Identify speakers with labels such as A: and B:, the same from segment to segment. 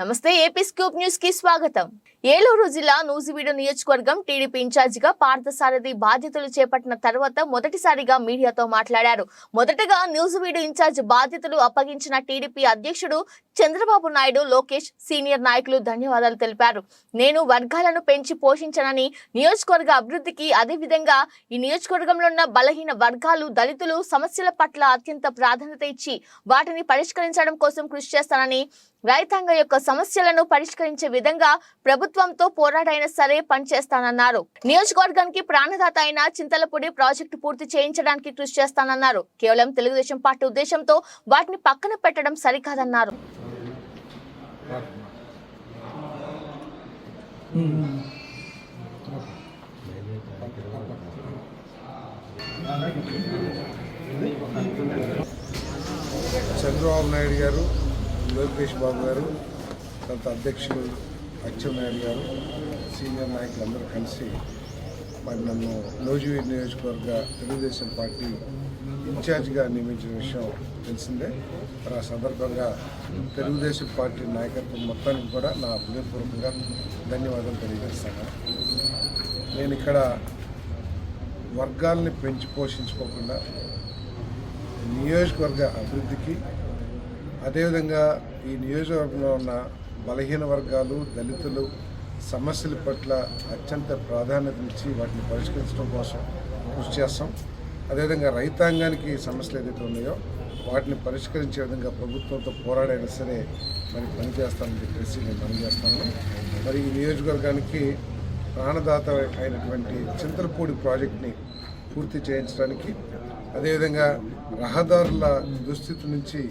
A: నమస్తే AP scoop న్యూస్కి స్వాగతం. ఏలూరు జిల్లా నూజివీడు నియోజకవర్గం టీడీపీ ఇన్ఛార్జిగా పార్థసారథి బాధ్యతలు చేపట్టిన తర్వాత మొదటిసారిగా మీడియాతో మాట్లాడారు. మొదటగా నూజివీడు ఇన్ఛార్జ్ బాధ్యతలు అప్పగించిన టీడీపీ అధ్యక్షుడు చంద్రబాబు నాయుడు లోకేష్ సీనియర్ నాయకులు ధన్యవాదాలు తెలిపారు. నేను వర్గాలను పెంచి పోషించనని నియోజకవర్గ అభివృద్ధికి అదేవిధంగా ఈ నియోజకవర్గంలో ఉన్న బలహీన వర్గాలు దళితులు సమస్యల పట్ల అత్యంత ప్రాధాన్యత ఇచ్చి వాటిని పరిష్కరించడం కోసం కృషి చేస్తానని రైతాంగం యొక్క సమస్యలను పరిష్కరించే విధంగా ప్రభుత్వంతో పోరాడైనా సరే పనిచేస్తానన్నారు. నియోజకవర్గానికి ప్రాణదాత అయిన చింతలపూడి ప్రాజెక్టు పూర్తి చేయించడానికి కృషి చేస్తానన్నారు. కేవలం తెలుగుదేశం పార్టీ ఉద్దేశంతో వాటిని పక్కన పెట్టడం సరికాదన్నారు.
B: చంద్రబాబు నాయుడు గారు లోకేష్ బాబు గారు తర్వాత అధ్యక్షులు అచ్చెన్నాయుడు గారు సీనియర్ నాయకులు అందరూ కలిసి మరి నన్ను నోజువీర్ నియోజకవర్గ తెలుగుదేశం పార్టీ ఇన్ఛార్జిగా నియమించిన విషయం తెలిసిందే. మరి ఆ సందర్భంగా తెలుగుదేశం పార్టీ నాయకత్వం మొత్తానికి కూడా నా హృదయపూర్వకంగా ధన్యవాదాలు తెలియజేస్తాను. నేను ఇక్కడ వర్గాల్ని పెంచి పోషించుకోకుండా నియోజకవర్గ అభివృద్ధికి అదేవిధంగా ఈ నియోజకవర్గంలో ఉన్న బలహీన వర్గాలు దళితులు సమస్యల పట్ల అత్యంత ప్రాధాన్యతనిచ్చి వాటిని పరిష్కరించడం కోసం కృషి చేస్తాం. అదేవిధంగా రైతాంగానికి సమస్యలు ఏదైతే ఉన్నాయో వాటిని పరిష్కరించే విధంగా ప్రభుత్వంతో పోరాడైనా సరే మరి పనిచేస్తామని చెప్పేసి నేను పనిచేస్తాను మరి ఈ నియోజకవర్గానికి ప్రాణదాత అయినటువంటి చింతలపూడి ప్రాజెక్ట్ని పూర్తి చేయించడానికి అదేవిధంగా రహదారుల దుస్థితి నుంచి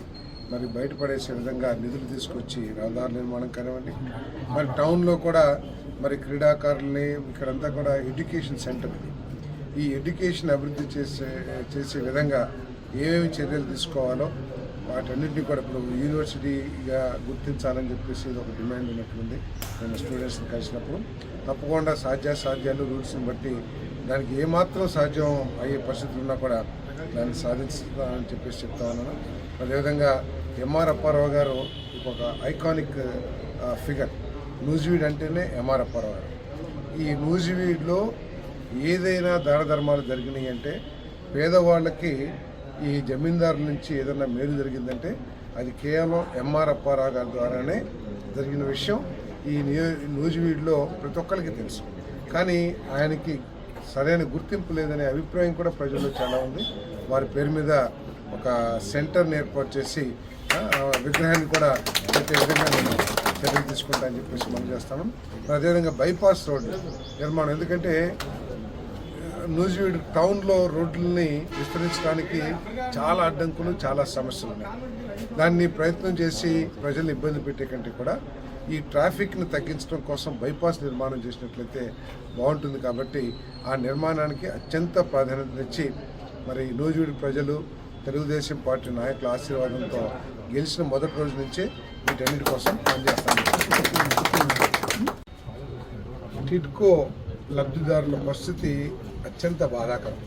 B: మరి బయటపడేసే విధంగా నిధులు తీసుకొచ్చి రహదారుల నిర్మాణం కానివ్వండి మరి టౌన్లో కూడా మరి క్రీడాకారుల్ని ఇక్కడంతా కూడా ఎడ్యుకేషన్ సెంటర్ ఇది. ఈ ఎడ్యుకేషన్ అభివృద్ధి చేసే చేసే విధంగా ఏమేమి చర్యలు తీసుకోవాలో వాటన్నింటినీ కూడా ఇప్పుడు యూనివర్సిటీగా గుర్తించాలని చెప్పేసి ఇది ఒక డిమాండ్ ఉన్నట్టుంది నేను స్టూడెంట్స్ని కలిసినప్పుడు తప్పకుండా సాధ్యాసాధ్యాలు రూల్స్ని బట్టి దానికి ఏమాత్రం సాధ్యం అయ్యే పరిస్థితులు ఉన్నా కూడా దాన్ని సాధిస్తానని చెప్పేసి చెప్తా ఉన్నాను. అదేవిధంగా ఎంఆర్ అప్పారావు గారు ఒక ఐకానిక్ ఫిగర్ నూజివీడ్ అంటేనే ఎంఆర్ అప్పారావు గారు. ఈ నూజివీడ్లో ఏదైనా దాన ధర్మాలు జరిగినాయి అంటే పేదవాళ్ళకి ఈ జమీందారుల నుంచి ఏదైనా మేలు జరిగిందంటే అది కేవలం ఎంఆర్ అప్పారావు గారి ద్వారానే జరిగిన విషయం. ఈ నూజివీడ్లో ప్రతి ఒక్కరికి తెలుసు. కానీ ఆయనకి సరైన గుర్తింపు లేదనే అభిప్రాయం కూడా ప్రజల్లో చాలా ఉంది. వారి పేరు మీద ఒక సెంటర్ని ఏర్పాటు చేసి విగ్రహాన్ని కూడా ప్రతి విధంగా నేను చర్యలు తీసుకుంటానని చెప్పేసి మనం చేస్తాను అదేవిధంగా బైపాస్ రోడ్డు నిర్మాణం. ఎందుకంటే నూజివీడ్ టౌన్లో రోడ్లని విస్తరించడానికి చాలా అడ్డంకులు చాలా సమస్యలు ఉన్నాయి. దాన్ని ప్రయత్నం చేసి ప్రజల్ని ఇబ్బంది పెట్టే కంటే కూడా ఈ ట్రాఫిక్ని తగ్గించడం కోసం బైపాస్ నిర్మాణం చేసినట్లయితే బాగుంటుంది కాబట్టి ఆ నిర్మాణానికి అత్యంత ప్రాధాన్యతనిచ్చి మరి నూజివీడు ప్రజలు తెలుగుదేశం పార్టీ నాయకుల ఆశీర్వాదంతో గెలిచిన మొదటి రోజు నుంచే వీటన్నిటి కోసం పనిచేస్తాను. టిడ్కో లబ్ధిదారుల పరిస్థితి అత్యంత బాధాకరం.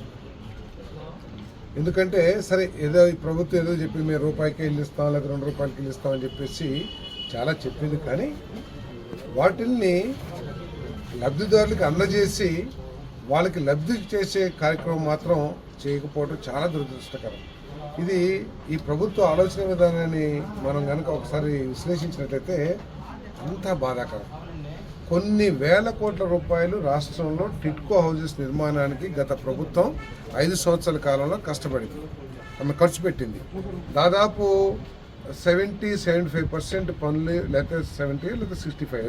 B: ఎందుకంటే సరే ఏదో ఈ ప్రభుత్వం ఏదో చెప్పి మేము రూపాయికి వెళ్ళిస్తాం ఇస్తాం లేదా రెండు రూపాయలకి వెళ్ళిస్తాం అని చెప్పేసి చాలా చెప్పింది. కానీ వాటిల్ని లబ్ధిదారులకు అందజేసి వాళ్ళకి లబ్ధి చేసే కార్యక్రమం మాత్రం చేయకపోవడం చాలా దురదృష్టకరం. ఇది ఈ ప్రభుత్వ ఆలోచన విధానాన్ని మనం కనుక ఒకసారి విశ్లేషించినట్లయితే అంతా బాధాకరం. కొన్ని వేల కోట్ల రూపాయలు రాష్ట్రంలో టిట్కో హౌజెస్ నిర్మాణానికి గత ప్రభుత్వం ఐదు సంవత్సరాల కాలంలో కష్టపడింది. ఆమె ఖర్చు పెట్టింది. దాదాపు సెవెంటీ సెవెంటీ ఫైవ్ పర్సెంట్ పనులు లేకపోతే సెవెంటీ లేకపోతే సిక్స్టీ ఫైవ్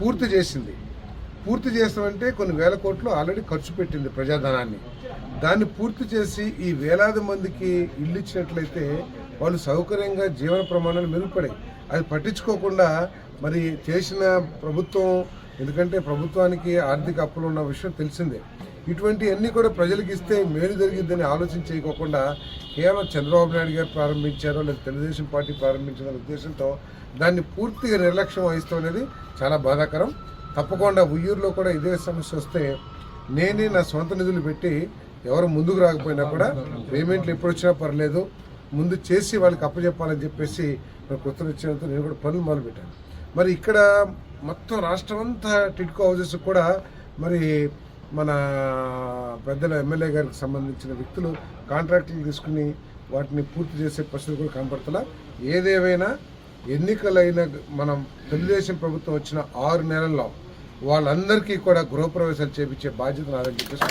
B: పూర్తి చేసింది. పూర్తి చేస్తామంటే కొన్ని వేల కోట్లు ఆల్రెడీ ఖర్చు పెట్టింది ప్రజాధనాన్ని. దాన్ని పూర్తి చేసి ఈ వేలాది మందికి ఇల్లు ఇచ్చినట్లయితే వాళ్ళు సౌకర్యంగా జీవన ప్రమాణాలు మెరుగుపడాయి. అది పట్టించుకోకుండా మరి చేసిన ప్రభుత్వం ఎందుకంటే ప్రభుత్వానికి ఆర్థిక అప్పులు ఉన్న విషయం తెలిసిందే. ఇటువంటివన్నీ కూడా ప్రజలకు ఇస్తే మేలు జరిగిద్దని ఆలోచన చేయకోకుండా కేవలం చంద్రబాబు నాయుడు గారు ప్రారంభించారో లేదా తెలుగుదేశం పార్టీ ప్రారంభించిన ఉద్దేశంతో దాన్ని పూర్తిగా నిర్లక్ష్యం వహిస్తాం అనేది చాలా బాధాకరం. తప్పకుండా ఉయ్యూరులో కూడా ఇదే సమస్య వస్తే నేనే నా సొంత నిధులు పెట్టి ఎవరు ముందుకు రాకపోయినా కూడా పేమెంట్లు ఎప్పుడు వచ్చినా పర్లేదు. ముందు చేసి వాళ్ళకి అప్పచెప్పాలని చెప్పేసి నాకు ఉత్తరం ఇచ్చినందుకు నేను కూడా పనులు మొదలుపెట్టాను. మరి ఇక్కడ మొత్తం రాష్ట్రం అంతా టిడ్కో హౌజెస్ కూడా మరి మన పెద్దల ఎమ్మెల్యే గారికి సంబంధించిన వ్యక్తులు కాంట్రాక్టులు తీసుకుని వాటిని పూర్తి చేసే పరిస్థితి కూడా కనపడుతున్నా ఏదేమైనా ఎన్నికలైన మనం తెలుగుదేశం ప్రభుత్వం వచ్చిన ఆరు నెలల్లో వాళ్ళందరికీ కూడా గృహప్రవేశాలు చేపించే బాధ్యత నాదని చెప్పేసి